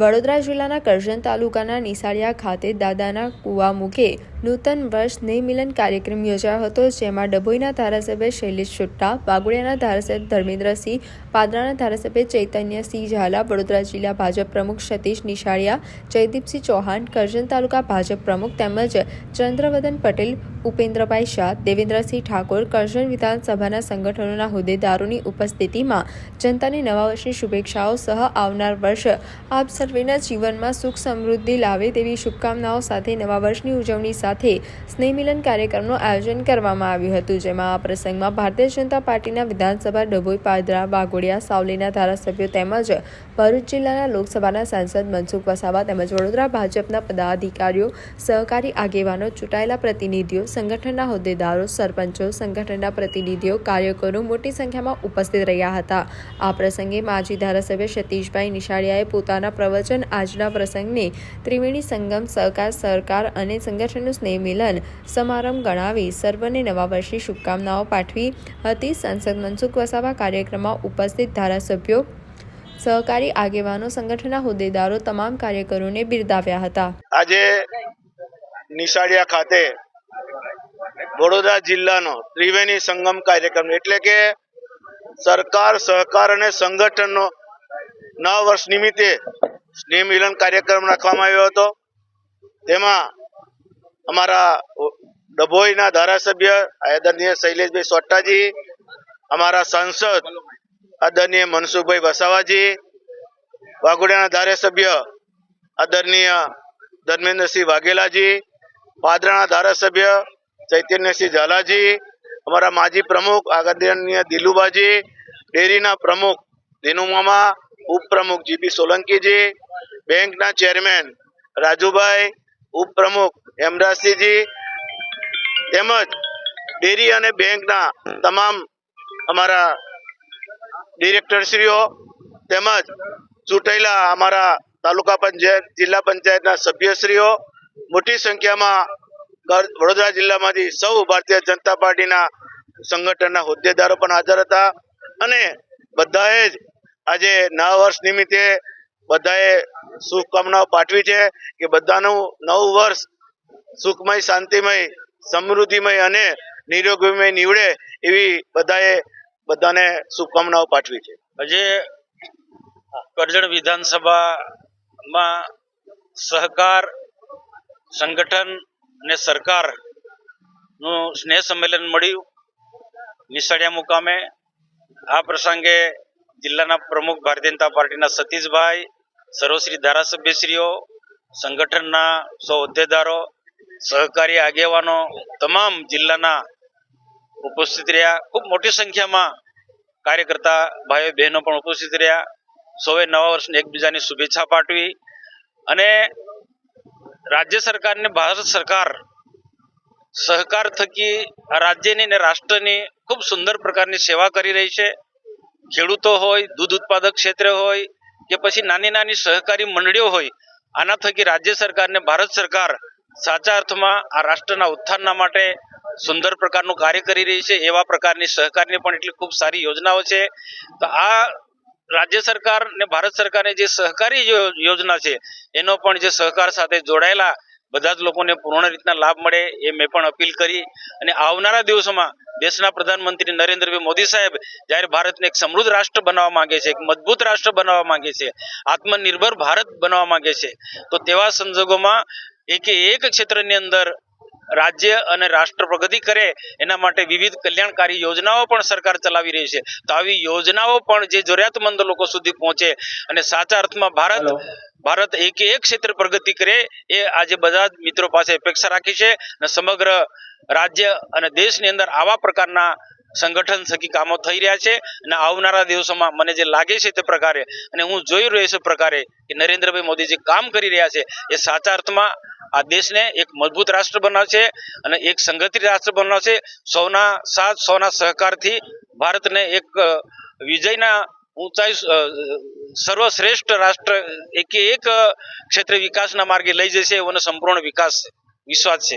વડોદરા જિલ્લાના કરજણ તાલુકાના નિસાળિયા ખાતે દાદાના કુવા મુખે નૂતન વર્ષ સ્નેહ મિલન કાર્યક્રમ યોજાયો હતો, જેમાં ડભોઈના ધારાસભ્ય શૈલેષ છુટ્ટા વાઘોડિયાના ધારાસભ્ય ધર્મેન્દ્રસિંહ, પાદરાના ધારાસભ્ય ચૈતન્યસિંહ ઝાલા, વડોદરા જિલ્લા ભાજપ પ્રમુખ સતીશ નિશાળિયા, જયદીપસિંહ ચૌહાણ, કરજણ તાલુકા ભાજપ પ્રમુખ તેમજ ચંદ્રવદન પટેલ, ઉપેન્દ્રભાઈ શાહ, દેવેન્દ્રસિંહ ઠાકોર, કરજણ વિધાનસભાના સંગઠનોના હોદ્દેદારોની ઉપસ્થિતિમાં જનતાને નવા વર્ષની શુભેચ્છાઓ સહ આવનાર વર્ષ આપ સર્વેના જીવનમાં સુખ સમૃદ્ધિ લાવે તેવી શુભકામનાઓ સાથે નવા વર્ષની ઉજવણી સાથે સ્નેહ મિલન કાર્યક્રમનું આયોજન કરવામાં આવ્યું હતું, જેમાં આ પ્રસંગમાં ભારતીય જનતા પાર્ટીના વિધાનસભા ડભોઈ પાદરા વાઘોડિયા, સાવલીના ધારાસભ્યો તેમજ ભરૂચ જિલ્લાના લોકસભાના સાંસદ મનસુખ વસાવા તેમજ વડોદરા ભાજપના પદાધિકારીઓ, સહકારી આગેવાનો, ચૂંટાયેલા પ્રતિનિધિઓ, સંગઠનના હોદ્દેદારો, સરપંચો, સંગઠનના પ્રતિનિધિઓ, કાર્યકરો મોટી સંખ્યામાં ઉપસ્થિત રહ્યા હતા. આ પ્રસંગે માજી ધારાસભ્ય સતીશભાઈ નિશાળિયાએ પોતાના પ્રવચન આજના પ્રસંગને ત્રિવેણી સંગમ સહકાર સરકાર અને સંગઠનનું સ્નેહ સમારંભ ગણાવી સર્વને નવા વર્ષની શુભકામનાઓ પાઠવી હતી. સાંસદ મનસુખ વસાવા કાર્યક્રમમાં ઉપસ્થિત ધારાસભ્યો, સહકારી આગેવાનો, સંગઠનના હોદ્દેદારો, તમામ કાર્યકરોને બિરદાવ્યા હતા. આજે નિશાળિયા ખાતે વડોદરા જિલ્લાનો ત્રિવેણી સંગમ કાર્યક્રમ એટલે કે સરકાર, સહકાર અને સંગઠનનો નવ વર્ષ નિમિત્તે સ્નેહ મિલન કાર્યક્રમ રાખવામાં આવ્યો હતો. તેમાં અમારા ડભોઈના ધારાસભ્ય આદરણીય શૈલેષભાઈ સોટ્ટાજી, અમારા સાંસદ આદરણીય મનસુખભાઈ વસાવાજી, વાઘોડિયાના ધારાસભ્ય આદરણીય ધર્મેન્દ્રસિંહ વાઘેલાજી, પાદરાના ધારાસભ્ય ચૈતન્યસિંહ ઝાલાજી, અમારા માજી પ્રમુખ આદરણીય દિલુબાજી, ડેરીના પ્રમુખ દિનુમામા ઉપપ્રમુખ જીબી સોલંકીજી, બેંકના ચેરમેન રાજુભાઈ ઉપપ્રમુખ હેમરાજસિંહજી, તેમજ ડેરી અને બેંકના તમામ અમારા ડિરેક્ટરશ્રીઓ તેમજ ચૂંટાયેલા અમારા તાલુકા પંચાયત, જિલ્લા પંચાયતના સભ્યશ્રીઓ, મોટી સંખ્યામાં વડોદરા જિલ્લામાંથી સૌ ભારતીય જનતા પાર્ટીના સંગઠનના હોદ્દેદારો પણ હાજર હતા અને બધાએ જ આજે નવા વર્ષ નિમિત્તે બધાએ શુભકામનાઓ પાઠવી છે કે બધાનું નવું વર્ષ સુખમય, શાંતિમય, સમૃદ્ધિમય અને નિરોગીમય નીવડે એવી બધાએ બધાને શુભકામનાઓ પાઠવી છે. આજે કરજણ વિધાનસભામાં સહકાર સંગઠન અને સરકારનું સ્નેહ સંમેલન મળ્યું. નિશાળિયા મુકામે આ પ્રસંગે જિલ્લાના પ્રમુખ ભારતીય જનતા પાર્ટીના સતીશભાઈ, સર્વશ્રી ધારાસભ્યશ્રીઓ, સંગઠનના સૌ સહકારી આગેવાનો તમામ જિલ્લાના ઉપસ્થિત રહ્યા. ખૂબ મોટી સંખ્યામાં કાર્યકર્તા ભાઈઓ બહેનો પણ ઉપસ્થિત રહ્યા. સૌએ નવા વર્ષની એકબીજાની શુભેચ્છા પાઠવી અને રાજ્ય સરકારને ભારત સરકાર સહકાર થકી રાજ્યની ને રાષ્ટ્રની ખૂબ સુંદર પ્રકારની સેવા કરી રહી છે. ખેડૂતો હોય, દૂધ ઉત્પાદક ક્ષેત્ર હોય કે પછી નાની નાની સહકારી મંડળીઓ હોય, આના થકી રાજ્ય સરકારને ભારત સરકાર સાચા અર્થમાં આ રાષ્ટ્રના ઉત્થાનના માટે સુંદર પ્રકારનું કાર્ય કરી રહી છે, એવા પ્રકારની સહકારની પણ એટલી ખૂબ સારી યોજનાઓ છે. તો આ રાજ્ય સરકાર ને ભારત સરકારની જે સહકારી યોજના છે, એનો પણ જે સહકાર સાથે જોડાયેલા બધા જ લોકોને પૂર્ણ રીતના લાભ મળે એ મેં પણ અપીલ કરી. અને આવનારા દિવસોમાં દેશના પ્રધાનમંત્રી નરેન્દ્રભાઈ મોદી સાહેબ જ્યારે ભારતને એક સમૃદ્ધ રાષ્ટ્ર બનાવવા માંગે છે, એક મજબૂત રાષ્ટ્ર બનાવવા માંગે છે, આત્મનિર્ભર ભારત બનાવવા માંગે છે, તો તેવા સંજોગોમાં એકે એક ક્ષેત્રની અંદર રાજ્ય અને રાષ્ટ્ર પ્રગતિ કરે એના માટે વિવિધ કલ્યાણકારી યોજનાઓ પણ સરકાર ચલાવી રહી છે. તો આવી યોજનાઓ પણ જે જરૂરિયાતમંદ લોકો સુધી પહોંચે અને સાચા અર્થમાં ભારત ભારત એક એક ક્ષેત્ર પ્રગતિ કરે એ આજે બધા જ મિત્રો પાસે અપેક્ષા રાખી છે અને સમગ્ર રાજ્ય અને દેશની અંદર આવા પ્રકારના સંગઠન થકી કામો થઈ રહ્યા છે અને આવનારા દિવસોમાં મને જે લાગે છે તે પ્રકારે અને હું જોઈ રહ્યો છું પ્રકારે કે નરેન્દ્રભાઈ મોદી જે કામ કરી રહ્યા છે એ સાચા અર્થમાં આ દેશને એક મજબૂત રાષ્ટ્ર બનાવશે અને એક સંગઠિત રાષ્ટ્ર બનાવશે. સૌના સાથ, સૌના સહકારથી ભારતને એક વિજયના ઊંચાઈ સર્વશ્રેષ્ઠ રાષ્ટ્ર, એકે એક ક્ષેત્રે વિકાસના માર્ગે લઈ જશે એવો સંપૂર્ણ વિકાસ, વિશ્વાસ છે.